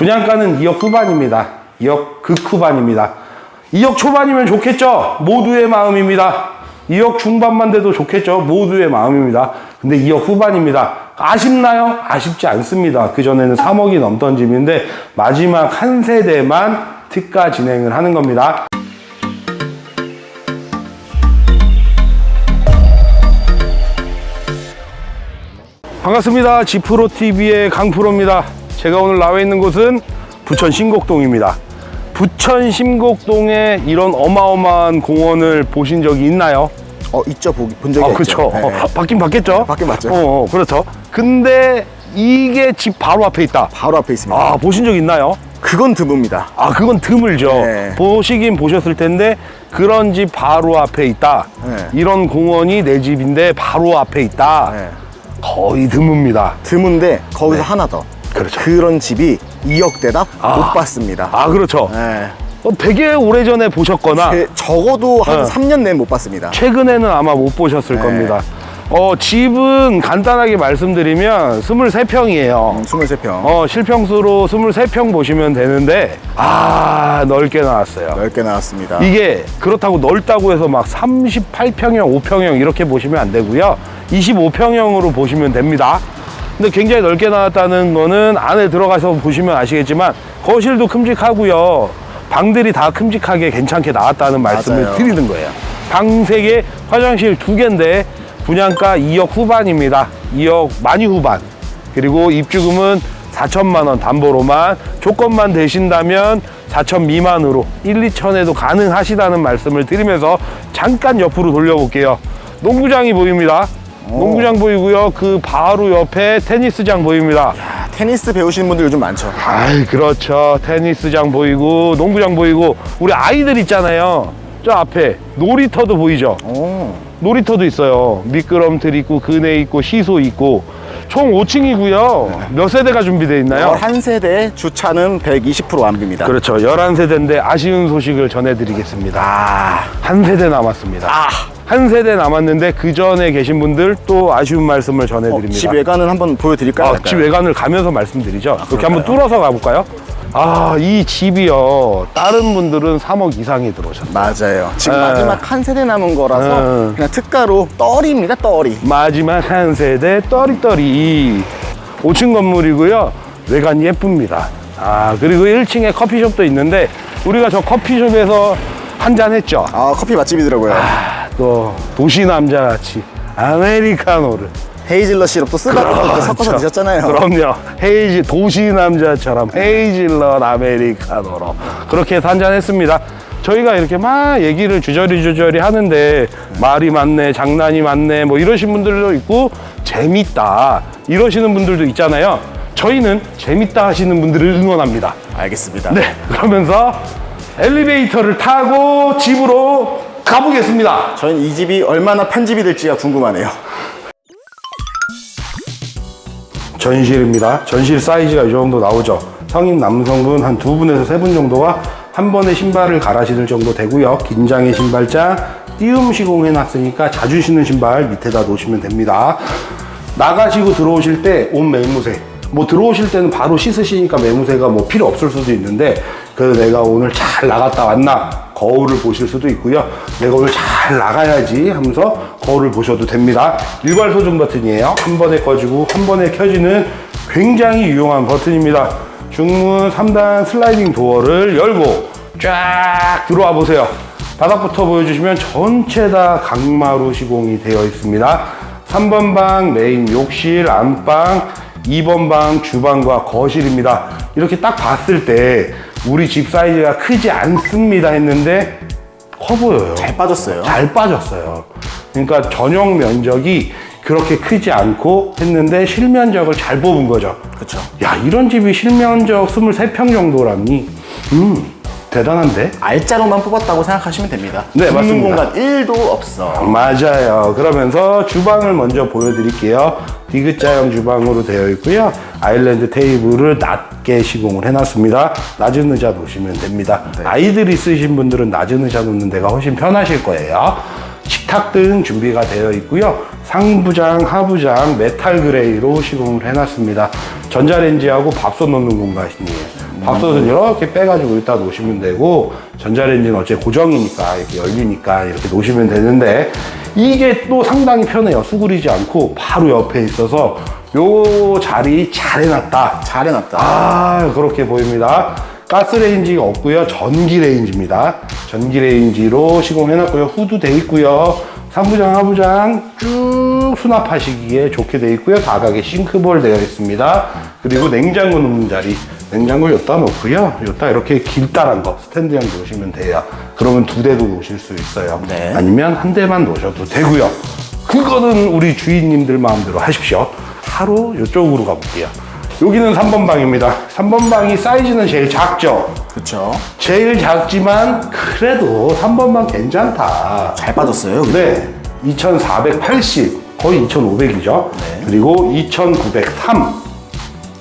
분양가는 2억 후반입니다. 2억 극후반입니다. 2억 초반이면 좋겠죠? 모두의 마음입니다. 2억 중반만 돼도 좋겠죠? 모두의 마음입니다. 근데 2억 후반입니다. 아쉽나요? 아쉽지 않습니다. 그전에는 3억이 넘던 집인데 마지막 한 세대만 특가 진행을 하는 겁니다. 반갑습니다. 지프로 TV의 강프로입니다. 제가 오늘 나와 있는 곳은 부천 신곡동입니다. 부천 신곡동에 이런 어마어마한 공원을 보신 적이 있나요? 어 있죠 보- 본 적이 아, 있죠. 그렇죠. 네. 어, 바뀐 바뀌었죠? 바뀐 맞죠. 어, 어, 그렇죠. 근데 이게 집 바로 앞에 있다. 바로 앞에 있습니다. 아, 보신 적 있나요? 그건 드뭅니다. 아, 그건 드물죠. 네. 보시긴 보셨을 텐데 그런 집 바로 앞에 있다. 네. 이런 공원이 내 집인데 바로 앞에 있다. 네. 거의 드뭅니다. 드문데 거기서 하나 더. 그렇죠. 그런 집이 2억대다 아. 못 봤습니다. 아, 그렇죠. 네. 어, 되게 오래전에 보셨거나 제- 적어도 한 네. 3년 내에 못 봤습니다. 최근에는 아마 못 보셨을 네. 겁니다. 어, 집은 간단하게 말씀드리면 23평이에요. 23평. 어, 실평수로 23평 보시면 되는데, 아, 넓게 나왔어요. 넓게 나왔습니다. 이게 그렇다고 넓다고 해서 막 38평형, 5평형 이렇게 보시면 안 되고요. 25평형으로 보시면 됩니다. 근데 굉장히 넓게 나왔다는 거는 안에 들어가서 보시면 아시겠지만 거실도 큼직하고요. 방들이 다 큼직하게 괜찮게 나왔다는 말씀을 맞아요. 드리는 거예요. 방 3개, 화장실 2개인데 분양가 2억 후반입니다. 2억 많이 후반. 그리고 입주금은 4천만 원 담보로만 조건만 되신다면 4천 미만으로 1, 2천에도 가능하시다는 말씀을 드리면서 잠깐 옆으로 돌려볼게요. 농구장이 보입니다. 농구장 보이고요. 그 바로 옆에 테니스장 보입니다. 아, 테니스 배우시는 분들 요즘 많죠. 아이 그렇죠. 테니스장 보이고 농구장 보이고 우리 아이들 있잖아요. 저 앞에 놀이터도 보이죠. 오. 놀이터도 있어요. 미끄럼틀 있고 그네 있고 시소 있고 총 5층이고요. 몇 세대가 준비되어 있나요? 한 세대 주차는 120% 완비입니다. 그렇죠. 11세대인데 아쉬운 소식을 전해드리겠습니다. 아, 한 세대 남았습니다. 아. 한 세대 남았는데 그 전에 계신 분들 또 아쉬운 말씀을 어, 전해드립니다. 집 외관은 한번 보여드릴까요? 아? 집 외관을 가면서 말씀드리죠. 그렇게 한번 그럴까요? 뚫어서 가볼까요? 아, 이 집이요. 다른 분들은 3억 이상이 들어오셨어요. 맞아요. 지금 네. 마지막 한 세대 남은 거라서 네. 그냥 특가로 떨이입니다, 떨이. 마지막 한 세대 떠리떠리 5층 건물이고요 외관이 예쁩니다 아 그리고 1층에 커피숍도 있는데 우리가 저 커피숍에서 한 잔 했죠 아, 커피 맛집이더라고요. 아, 또 도시 남자같이 아메리카노를 헤이즐넛 시럽도 쓰다가 또 섞어서 드셨잖아요. 그렇죠. 그럼요 헤이즈 도시 남자처럼 헤이즐넛 아메리카노로 그렇게 해서 한잔 했습니다 저희가 이렇게 막 얘기를 주저리 주저리 하는데 말이 많네 장난이 많네 뭐 이러신 분들도 있고 재밌다 이러시는 분들도 있잖아요 저희는 재밌다 하시는 분들을 응원합니다 알겠습니다. 네 그러면서 엘리베이터를 타고 집으로 가보겠습니다 저희는 이 집이 얼마나 편집이 될지가 궁금하네요. 전실입니다. 전실 사이즈가 이 정도 나오죠. 성인 남성분 한 두 분에서 세 분 정도가 한 번에 신발을 갈아 신을 정도 되고요. 긴장의 신발장, 띄움 시공해 놨으니까 자주 신는 신발 밑에다 놓으시면 됩니다. 나가시고 들어오실 때옷 매무새. 뭐 들어오실 때는 바로 씻으시니까 매무새가 뭐 필요 없을 수도 있는데 그래서 내가 오늘 잘 나갔다 왔나 거울을 보실 수도 있고요. 내가 오늘 잘 나가야지 하면서 거울을 보셔도 됩니다. 일괄 소중 버튼이에요. 한 번에 꺼지고 한 번에 켜지는 굉장히 유용한 버튼입니다. 중문 3단 슬라이딩 도어를 열고 쫙 들어와 보세요. 바닥부터 보여주시면 전체 다 강마루 시공이 되어 있습니다. 3번 방 메인 욕실, 안방, 2번 방 주방과 거실입니다. 이렇게 딱 봤을 때 우리 집 사이즈가 크지 않습니다 했는데 커 보여요. 잘 빠졌어요. 잘 빠졌어요. 그러니까 전용 면적이 그렇게 크지 않고 했는데 실면적을 잘 뽑은 거죠. 그렇죠. 야, 이런 집이 실면적 23평 정도라니. 음, 대단한데? 알짜로만 뽑았다고 생각하시면 됩니다. 네, 빈 맞습니다. 공간 1도 없어. 맞아요. 그러면서 주방을 먼저 보여드릴게요. 디귿자형 주방으로 되어 있고요. 아일랜드 테이블을 낮게 시공을 해놨습니다. 낮은 의자 놓으시면 됩니다. 아이들 있으신 분들은 낮은 의자 놓는 데가 훨씬 편하실 거예요. 식탁 등 준비가 되어 있고요. 상부장, 하부장 메탈 그레이로 시공을 해놨습니다. 전자레인지하고 밥솥 넣는 공간이에요. 밥솥은 이렇게 빼가지고 여기다 놓으시면 되고 전자레인지는 어째 고정이니까 이렇게 열리니까 이렇게 놓으시면 되는데 이게 또 상당히 편해요. 수그리지 않고 바로 옆에 있어서 요 자리 잘 해놨다. 잘 해놨다. 아 그렇게 보입니다. 가스레인지가 없고요. 전기레인지입니다. 전기레인지로 시공해놨고요. 후드 돼 있고요. 상부장, 하부장 쭉 수납하시기에 좋게 돼 있고요. 다각에 싱크볼 되어 있습니다. 그리고 냉장고 넣는 자리. 냉장고를 여기다 놓고요. 여기다 이렇게 길다란 거 스탠드형 놓으시면 돼요. 그러면 두 대도 놓으실 수 있어요. 네. 아니면 한 대만 놓으셔도 되고요. 그거는 우리 주인님들 마음대로 하십시오. 바로 이쪽으로 가볼게요. 여기는 3번 방입니다. 3번 방이 사이즈는 제일 작죠? 그쵸. 제일 작지만 그래도 3번 방 괜찮다. 잘 빠졌어요. 그죠? 네. 2480, 거의 2500이죠. 네. 그리고 2903,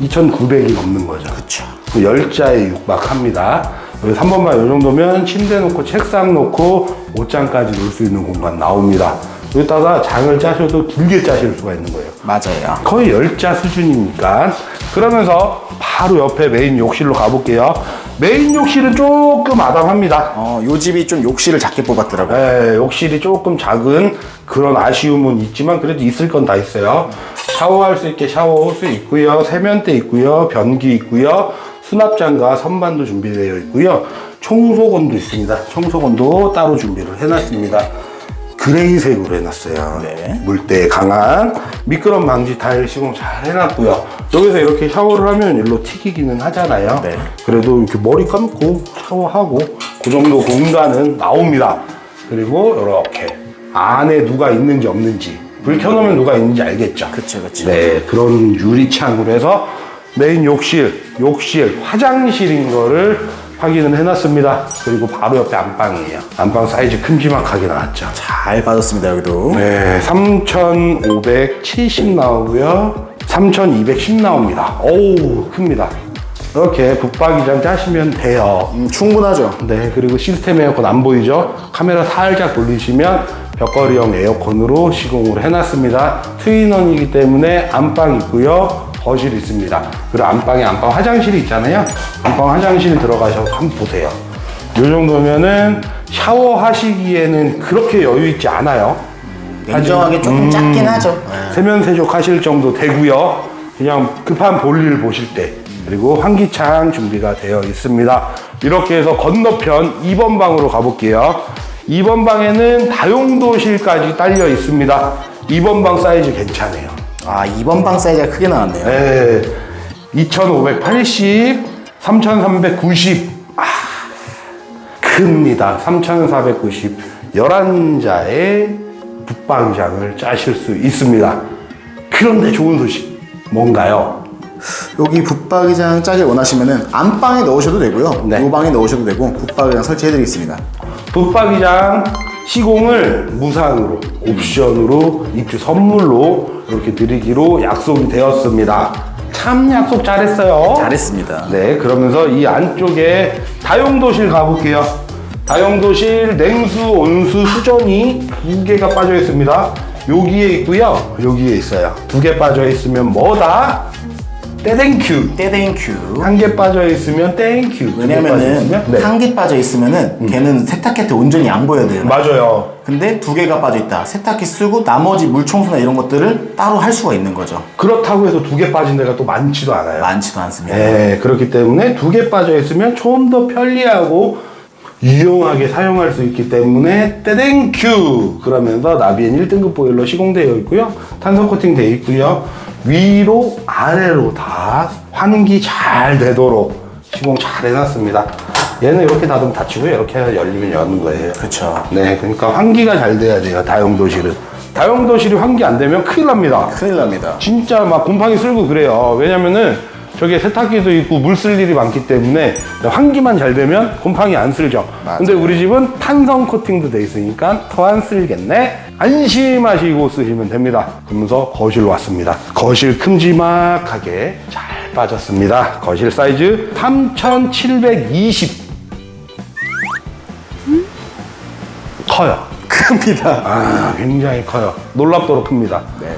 2900이 넘는 거죠. 그쵸. 그 열자에 육박합니다. 3번 방이 정도면 침대 놓고 책상 놓고 옷장까지 놓을 수 있는 공간 나옵니다. 여기다가 장을 짜셔도 길게 짜실 수가 있는 거예요. 맞아요. 거의 열자 수준이니까. 그러면서 바로 옆에 메인 욕실로 가볼게요. 메인 욕실은 조금 아담합니다. 어, 요 집이 좀 욕실을 작게 뽑았더라고요. 네, 욕실이 조금 작은 그런 아쉬움은 있지만 그래도 있을 건 다 있어요. 샤워할 수 있게 샤워할 수 있고요. 세면대 있고요. 변기 있고요. 수납장과 선반도 준비되어 있고요. 청소건도 있습니다. 청소건도 따로 준비를 해놨습니다. 그레이색으로 해놨어요. 네. 물때에 강한 미끄럼 방지 타일 시공 잘 해놨고요. 여기서 이렇게 샤워를 하면 일로 튀기기는 하잖아요. 네. 그래도 이렇게 머리 감고 샤워하고 그 정도 공간은 나옵니다. 그리고 이렇게 안에 누가 있는지 없는지 불 켜놓으면 누가 있는지 알겠죠. 그쵸, 그쵸. 네, 그런 유리창으로 해서 메인 욕실, 욕실, 화장실인 거를 확인을 해놨습니다. 그리고 바로 옆에 안방이에요. 안방 사이즈 큼지막하게 나왔죠. 잘 빠졌습니다, 여기도. 네, 3,570 나오고요. 3,210 나옵니다. 어우, 큽니다. 이렇게 붙박이장 짜시면 돼요. 음, 충분하죠. 네, 그리고 시스템 에어컨 안 보이죠? 카메라 살짝 돌리시면 벽걸이형 에어컨으로 시공을 해놨습니다. 트윈원이기 때문에 안방 있고요. 거실 있습니다. 그리고 안방에 안방 화장실이 있잖아요. 안방 화장실 들어가셔서 한번 보세요. 이 정도면은 샤워하시기에는 그렇게 여유 있지 않아요. 냉정하게 조금 음. 작긴 하죠. 네. 세면 세족 하실 정도 되고요. 그냥 급한 볼일 보실 때 그리고 환기창 준비가 되어 있습니다. 이렇게 해서 건너편 2번 방으로 가볼게요. 2번 방에는 다용도실까지 딸려 있습니다. 2번 방 사이즈 괜찮아요. 아, 2번 방 사이즈가 크게 나왔네요. 네, 2580, 3390. 아, 큽니다. 3490. 11자의 붙박이장을 짜실 수 있습니다. 그런데 좋은 소식. 뭔가요? 여기 붙박이장 짜길 원하시면은 안방에 넣으셔도 되고요. 네. 요 방에 넣으셔도 되고 붙박이장 설치해드리겠습니다. 붙박이장 시공을 무상으로 옵션으로 입주 선물로 이렇게 드리기로 약속이 되었습니다. 참 약속 잘했어요. 잘했습니다. 네, 그러면서 이 안쪽에 다용도실 가볼게요. 다용도실 냉수, 온수, 수전이 두 개가 빠져 있습니다. 여기에 있고요. 여기에 있어요. 두 개 빠져 있으면 뭐다? 떼땡큐. 떼댕큐. 한 개 빠져 있으면 땡큐. 왜냐면은? 네. 음. 한개 빠져 있으면은 걔는 세탁기 때 온전히 양보해야 돼요. 맞아요. 근데 두 개가 빠져 있다. 세탁기 쓰고 나머지 물 청소나 이런 것들을 따로 할 수가 있는 거죠. 그렇다고 해서 두 개 빠진 데가 또 많지도 않아요. 많지도 않습니다. 네, 그렇기 때문에 두 개 빠져 있으면 좀 더 편리하고 유용하게 사용할 수 있기 때문에 떼땡큐 그러면서 나비엔 1등급 보일러 시공되어 있고요 탄소 코팅 되어 있고요 위로 아래로 다 환기 잘 되도록 시공 잘 해놨습니다 얘는 이렇게 닫으면 닫히고요 이렇게 열리면 여는 거예요 그렇죠. 네 그러니까 환기가 잘 돼야 돼요 다용도실은 다용도실이 환기 안 되면 큰일 납니다 큰일 납니다. 진짜 막 곰팡이 쓸고 그래요. 왜냐면은 저게 세탁기도 있고 물 쓸 일이 많기 때문에 환기만 잘 되면 곰팡이 안 쓸죠. 맞아요. 근데 우리 집은 탄성 코팅도 돼 있으니까 더 안 쓸겠네. 안심하시고 쓰시면 됩니다. 그러면서 거실 왔습니다. 거실 큼지막하게 잘 빠졌습니다. 거실 사이즈 3720. 커요. 큽니다. 아, 굉장히 커요. 놀랍도록 큽니다. 네.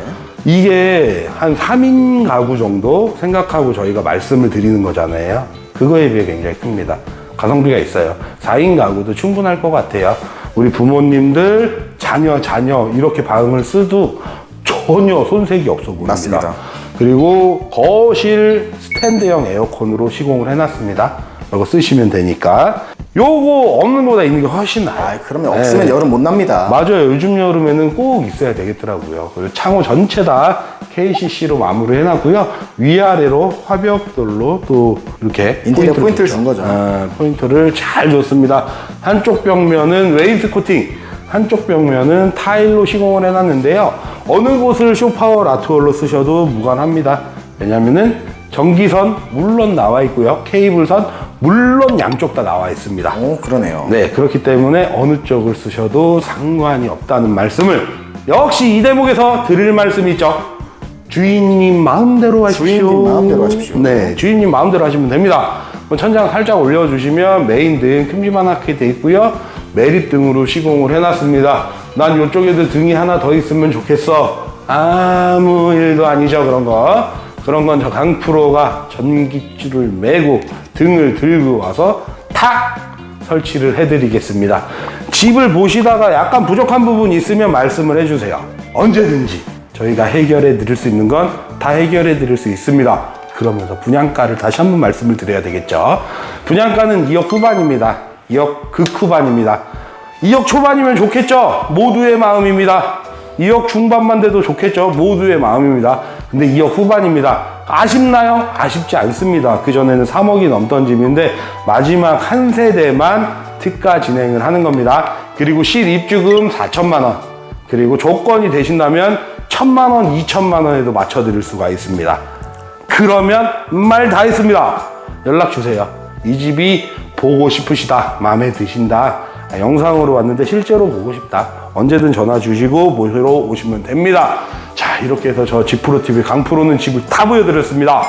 이게 한 3인 가구 정도 생각하고 저희가 말씀을 드리는 거잖아요. 그거에 비해 굉장히 큽니다. 가성비가 있어요. 4인 가구도 충분할 것 같아요. 우리 부모님들, 자녀, 자녀 이렇게 방을 쓰도 전혀 손색이 없어 보입니다. 맞습니다. 그리고 거실 스탠드형 에어컨으로 시공을 해놨습니다. 이거 쓰시면 되니까. 요거 없는 거보다 있는 게 훨씬 나아요. 아, 그러면 없으면 네. 여름 못 납니다. 맞아요. 요즘 여름에는 꼭 있어야 되겠더라고요. 그리고 창호 전체 다 KCC로 마무리 해놨고요. 위아래로 화벽돌로 또 이렇게 인테리어 포인트를. 준 거죠. 아, 포인트를 잘 줬습니다. 한쪽 벽면은 웨이스 코팅, 한쪽 벽면은 타일로 시공을 해놨는데요. 어느 곳을 쇼파워 라투얼로 쓰셔도 무관합니다. 왜냐면은 전기선 물론 나와 있고요. 케이블선 물론 양쪽 다 나와 있습니다. 오, 그러네요. 네, 그렇기 때문에 어느 쪽을 쓰셔도 상관이 없다는 말씀을 역시 이 대목에서 드릴 말씀이 있죠. 주인님 마음대로 하십시오. 주인님 마음대로 하십시오. 네, 주인님 마음대로 하시면 됩니다. 뭐 천장 살짝 올려주시면 메인 등 큼지막하게 돼 있고요. 매립 등으로 시공을 해놨습니다. 난 이쪽에도 등이 하나 더 있으면 좋겠어. 아무 일도 아니죠, 그런 거. 그런 건 저 강프로가 전기줄을 메고 등을 들고 와서 탁 설치를 해드리겠습니다. 집을 보시다가 약간 부족한 부분이 있으면 말씀을 해주세요. 언제든지 저희가 해결해 드릴 수 있는 건 다 해결해 드릴 수 있습니다. 그러면서 분양가를 다시 한번 말씀을 드려야 되겠죠. 분양가는 2억 후반입니다. 2억 극후반입니다. 2억 초반이면 좋겠죠. 모두의 마음입니다. 2억 중반만 돼도 좋겠죠. 모두의 마음입니다. 근데 2억 후반입니다. 아쉽나요? 아쉽지 않습니다. 그전에는 3억이 넘던 집인데 마지막 한 세대만 특가 진행을 하는 겁니다. 그리고 실입주금 4천만 원. 그리고 조건이 되신다면 1천만 원, 2천만 원에도 맞춰 드릴 수가 있습니다. 그러면 말 다 했습니다. 연락 주세요. 이 집이 보고 싶으시다. 마음에 드신다. 아, 영상으로 왔는데 실제로 보고 싶다. 언제든 전화 주시고 보시러 오시면 됩니다. 자, 이렇게 해서 저 지프로TV 강프로는 집을 다 보여드렸습니다.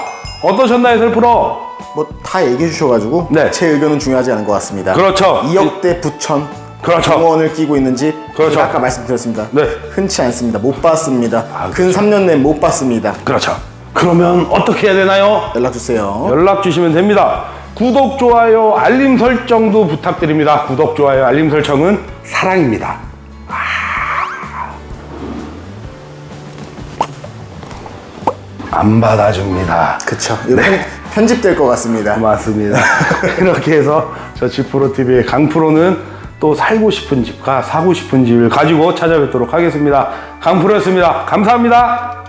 어떠셨나요, 셀프로? 뭐 다 얘기해 주셔가지고 네. 제 의견은 중요하지 않은 것 같습니다. 그렇죠. 2억대 부천 그렇죠. 공원을 끼고 있는 집 그렇죠. 제가 아까 말씀드렸습니다. 네. 아, 흔치 않습니다. 못 봤습니다. 근 3년 내 못 봤습니다. 그렇죠. 그러면 어떻게 해야 되나요? 연락 주세요. 연락 주시면 됩니다. 구독, 좋아요, 알림 설정도 부탁드립니다. 구독, 좋아요, 알림 설정은 사랑입니다. 안 받아줍니다. 그쵸. 이거 편, 편집될 것 같습니다. 맞습니다. 이렇게 해서 저 집프로TV의 강프로는 또 살고 싶은 집과 사고 싶은 집을 가지고 찾아뵙도록 하겠습니다. 강프로였습니다. 감사합니다.